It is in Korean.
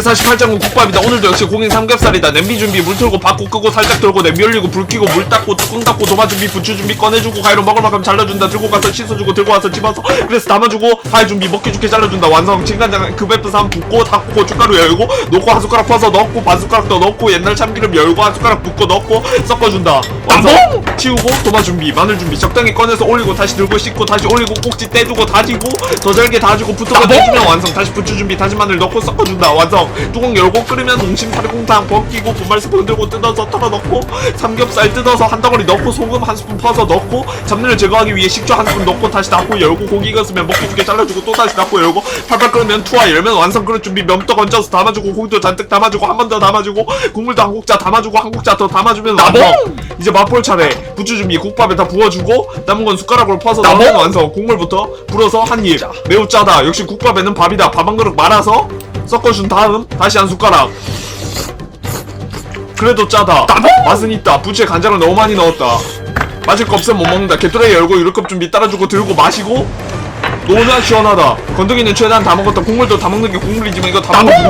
제48장군 국밥이다. 오늘도 역시 고긴 삼겹살이다. 냄비 준비 물 틀고 밥고 끄고 살짝 돌고 냄비 올리고 불 켜고 물 닦고 뚜껑 닫고 도마 준비 부추 준비 꺼내주고 가위로 먹을 만큼 잘라준다. 들고 가서 씻어주고 들고 와서 집어서 그래서 담아주고 가위 준비 먹기 좋게 잘라준다. 완성. 진간장 급액도 삼 붓고 닫고 고춧가루 열고 놓고 한 숟가락 퍼서 넣고 반 숟가락 더 넣고 옛날 참기름 열고 한 숟가락 붓고 넣고 섞어준다. 완성 치우고 도마 준비 마늘 준비. 적당히 꺼내서 올리고 다시 들고 씻고 다시 올리고 꼭지 떼주고 다지고 더 잘게 다지고 붙어가 내주면 완성. 다시 부추 준비 다진 마늘 넣고 섞어준다. 완성. 뚜껑 열고 끓으면 동심 사리곰탕 벗기고 분말 스푼 들고 뜯어서 털어 넣고 삼겹살 뜯어서 한 덩어리 넣고 소금 한 스푼 퍼서 넣고 잡내를 제거하기 위해 식초 한 스푼 넣고 다시 닫고 열고 고기 익었으면 먹기 좋게 잘라주고 또 다시 닫고 열고 팔팔 끓으면 투하 열면 완성. 그릇 준비 면떡 얹어서 담아주고 고기도 잔뜩 담아주고 한 번 더 담아주고 국물도 한 국자 담아주고 한 국자 더 담아주면 완성 이제 맛볼 차례. 부추 준비 국밥에 다 부어주고 남은 건 숟가락으로 퍼서 넣으면 완성. 국물부터 불어서 한입. 매우 짜다. 역시 국밥에는 밥이다. 밥 한 그릇 말아서 섞어준 다음 다시 한 숟가락. 그래도 짜다. 맛은 있다. 부추에 간장을 너무 많이 넣었다. 마실 거 없으면 못 먹는다. 개뚜레이 열고 유럽컵 준비 따라주고 들고 마시고 너무나 시원하다. 건더기는 최대한 다 먹었다. 국물도 다 먹는 게 국물이지만 이거 다 먹는